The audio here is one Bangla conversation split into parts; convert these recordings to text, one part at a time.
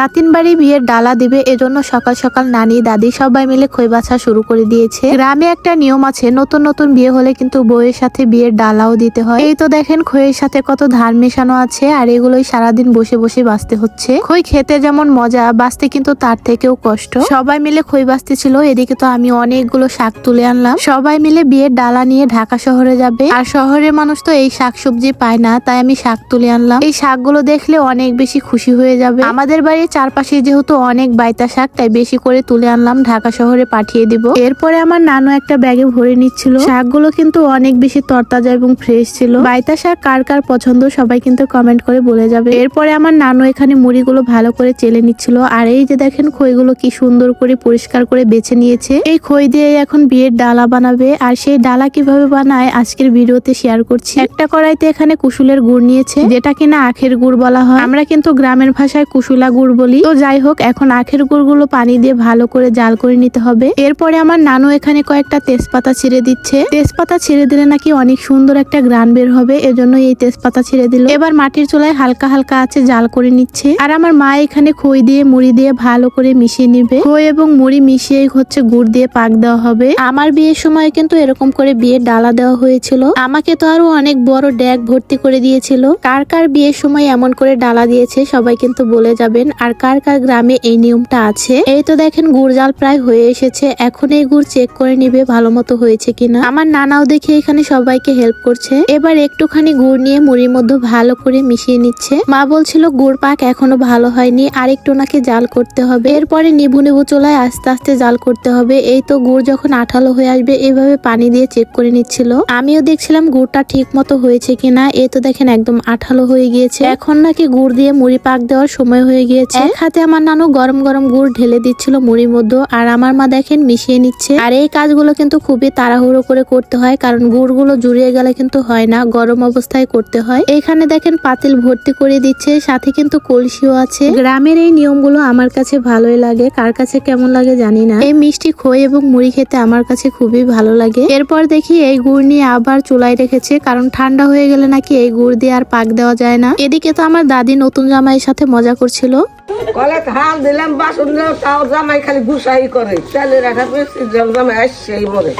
নাতিন বাড়ি বিয়ের ডালা দিবে এজন্য সকাল সকাল নানি, দাদি সবাই মিলে খই বাছা শুরু করে দিয়েছে। গ্রামে একটা নিয়ম আছে, নতুন নতুন বিয়ে হলে কিন্তু বউয়ের সাথে বিয়ের ডালাও দিতে হয়। এই তো দেখেন খইয়ের সাথে কত ধান মেশানো আছে আর এগুলোই সারাদিন বসে বসে বাঁচতে হচ্ছে। খই খেতে যেমন মজা, বাঁচতে কিন্তু তার থেকেও কষ্ট। সবাই মিলে খই বাঁচতে ছিল, এদিকে তো আমি অনেকগুলো শাক তুলে আনলাম। সবাই মিলে বিয়ের ডালা নিয়ে ঢাকা শহরে যাবে। আর শহরের মানুষ তো এই শাক সবজি পায় না, তাই আমি শাক তুলে আনলাম। এই শাকগুলো দেখলে অনেক বেশি খুশি হয়ে যাবে। আমাদের বাড়ির চারপাশে যেহেতু অনেক বাইতা শাক, তাই বেশি করে তুলে আনলাম, ঢাকা শহরে পাঠিয়ে দিব। এরপরে আমার নানু একটা ব্যাগে ভরে নিচ্ছিল। শাকগুলো কিন্তু অনেক বেশি তরতাজা এবং ফ্রেশ ছিল। বাইতা শাক কার কার পছন্দ সবাই কিন্তু কমেন্ট করে বলে যাবে। এরপরে আমার নানু এখানে মুড়িগুলো ভালো করে চেলে নিচ্ছিল। আর এই যে দেখেন খইগুলো কি সুন্দর করে পরিষ্কার করে বেছে নিয়েছে। এই খই দিয়ে এখন বিয়ের ডালা বানাবে। আর সেই ডালা কীভাবে বানায় আজকের ভিডিওতে শেয়ার করছি। একটা কড়াইতে এখানে কুসুলের গুড় নিয়েছে, যেটা কিনা আখের গুড় বলা হয়। আমরা কিন্তু গ্রামের ভাষায় কুসুলা গুড় বলি। তো যাই হোক এখন আখের গুড়গুলো পানি দিয়ে ভালো করে জাল করে নিতে হবে। এরপরে আমার নানু এখানে কয়েকটা তেজপাতা ছিঁড়ে দিচ্ছে। তেজপাতা ছিঁড়ে দিলে নাকি অনেক সুন্দর একটা গ্রান বের হবে, এজন্য এই তেজপাতা ছিঁড়ে দিল। এবার মাটির চুলায় হালকা হালকা আছে জাল করে নিচ্ছে। আর আমার মা এখানে খই দিয়ে, মুড়ি দিয়ে ভালো করে মিশিয়ে নিবে। খই এবং মুড়ি মিশিয়ে হচ্ছে গুড় দিয়ে পাক দেওয়া হবে। আমার বিয়ের সময় কিন্তু এরকম করে বিয়ের ডালা দেওয়া হয়েছিল। আমাকে তো আরও অনেক বড় ড্যাগ ভর্তি করে দিয়েছিল। কার কার বিয়ের সময় এমন করে ডালা দিয়েছে, সবাই কিন্তু বলে যাবেন। আর কার কার গ্রামে এই নিয়মটা আছে? এই তো দেখেন গুড় জাল প্রায় হয়ে এসেছে। এখন এই গুড় চেক করে নিবে ভালো মতো হয়েছে কিনা। আমার নানাও দেখে এখানে সবাইকে হেল্প করছে। এবার একটুখানি গুড় নিয়ে মুড়ির মধ্যে ভালো করে মিশিয়ে নিচ্ছে। মা বলছিল, গুড় পাক এখনও ভালো হয়নি। আর একটু নাকি জাল করতে হবে। এরপরে নিবু নিবু চোলায় আস্তে আস্তে জাল করতে হবে। এই তো গুড় যখন আঠালো হয়ে আসবে, এভাবে পানি দিয়ে চেক করে নিচ্ছিল। আমিও দেখছিলাম গুড়টা ঠিক মতো হয়েছে কিনা। এই তো দেখেন একদম আঠালো হয়ে গিয়েছে। এখন নাকি গুড় দিয়ে মুড়ি পাক দেওয়ার সময় হয়ে গিয়েছে। এক হাতে আমার নানু গরম গরম গুড় ঢেলে দিচ্ছিল মুড়ির মধ্যে, আর আমার মা দেখেন মিশিয়ে নিচ্ছে। আর এই কাজগুলো কিন্তু খুবই তাড়াহুড়ো করে করতে হয়, কারণ গুড়গুলো জুড়িয়ে গেলে কিন্তু হয় না, গরম অবস্থায় করতে হয়। এখানে দেখেন পাতিল ভর্তি করে দিচ্ছে, সাথে কিন্তু কলসিও আছে। গ্রামের এই নিয়মগুলো আমার কাছে ভালোই লাগে, কার কাছে কেমন লাগে জানি না। এই মিষ্টি খই এবং মুড়ি খেতে আমার কাছে খুবই ভালো লাগে। এরপর দেখি এই গুড় নিয়ে আবার চুলায় রেখেছে, কারণ ঠান্ডা হয়ে গেলে নাকি এই গুড় দিয়ে আর পাক দেওয়া যায় না। এদিকে তো আমার দাদি নতুন জামাইয়ের সাথে মজা করছিল। কলে হাল দিলাম বাসন তাও জামাই খালি গুসাই করে। তেলের পেয়েছি জামাই আসছেই মরে।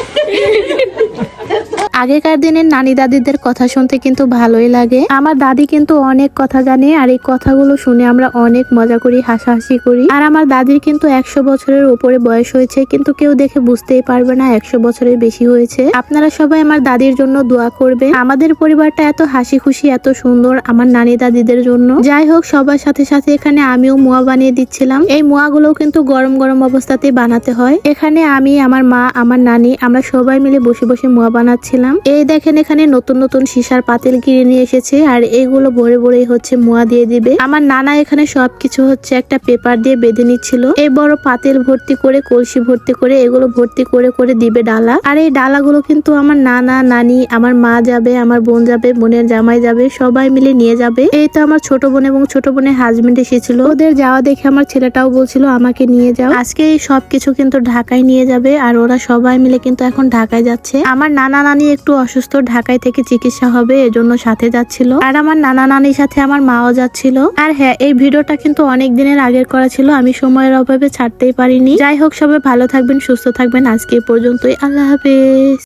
আগেকার দিনের নানি দাদিদের কথা শুনতে কিন্তু ভালোই লাগে। আমার দাদি কিন্তু অনেক কথা জানে আর এই কথাগুলো শুনে আমরা অনেক মজা করি, হাসাহাসি করি। আর আমার দাদির কিন্তু একশো বছরের উপরে বয়স হয়েছে, কিন্তু কেউ দেখে বুঝতেই পারবে না একশো বছরের বেশি হয়েছে। আপনারা সবাই আমার দাদির জন্য দোয়া করবে আমাদের পরিবারটা এত হাসি খুশি এত সুন্দর আমার নানি দাদিদের জন্য। যাই হোক, সবার সাথে সাথে এখানে আমিও মোয়া বানিয়ে দিচ্ছিলাম। এই মোয়াগুলো কিন্তু গরম গরম অবস্থাতেই বানাতে হয়। এখানে আমি, আমার মা, আমার নানি, আমরা সবাই মিলে বসে বসে মোয়া বানাচ্ছিলাম। এই দেখেন এখানে নতুন নতুন সীসার পাতিল কিনে নিয়ে এসেছে, আর এগুলো ভরে ভরে হচ্ছে মোয়া দিয়ে দিবে। আমার নানা এখানে সবকিছু হচ্ছে একটা পেপার দিয়ে বেঁধে নিচ্ছিল। এই বড় পাতিল ভর্তি করে, কলসি ভর্তি করে, এগুলো ভর্তি করে করে দিবে ডালা। আর এই ডালাগুলো কিন্তু আমার নানা, নানি, আমার মা যাবে, আমার বোন যাবে, বোনের জামাই যাবে, সবাই মিলে নিয়ে যাবে। এই তো আমার ছোট বোন এবং ছোট বোনের হাজবেন্ড এসেছিল। ওদের যাওয়া দেখে আমার ছেলেটাও বলছিল, আমাকে নিয়ে যাও। আজকে এই সবকিছু কিন্তু ঢাকায় নিয়ে যাবে, আর ওরা সবাই মিলে কিন্তু এখন ঢাকায় যাচ্ছে। আমার নানা, নানি একটু অসুস্থ, ঢাকায় থেকে চিকিৎসা হবে, এজন্য সাথে যাচ্ছিল। আর আমার নানা নানির সাথে আমার মাও যাচ্ছিল। আর হ্যাঁ এই ভিডিওটা কিন্তু অনেক দিনের আগের করা ছিল, আমি সময়ের অভাবে ছাড়তেই পারিনি। যাই হোক, সবাই ভালো থাকবেন, সুস্থ থাকবেন। আজকে পর্যন্তই। আল্লাহ হাফেজ।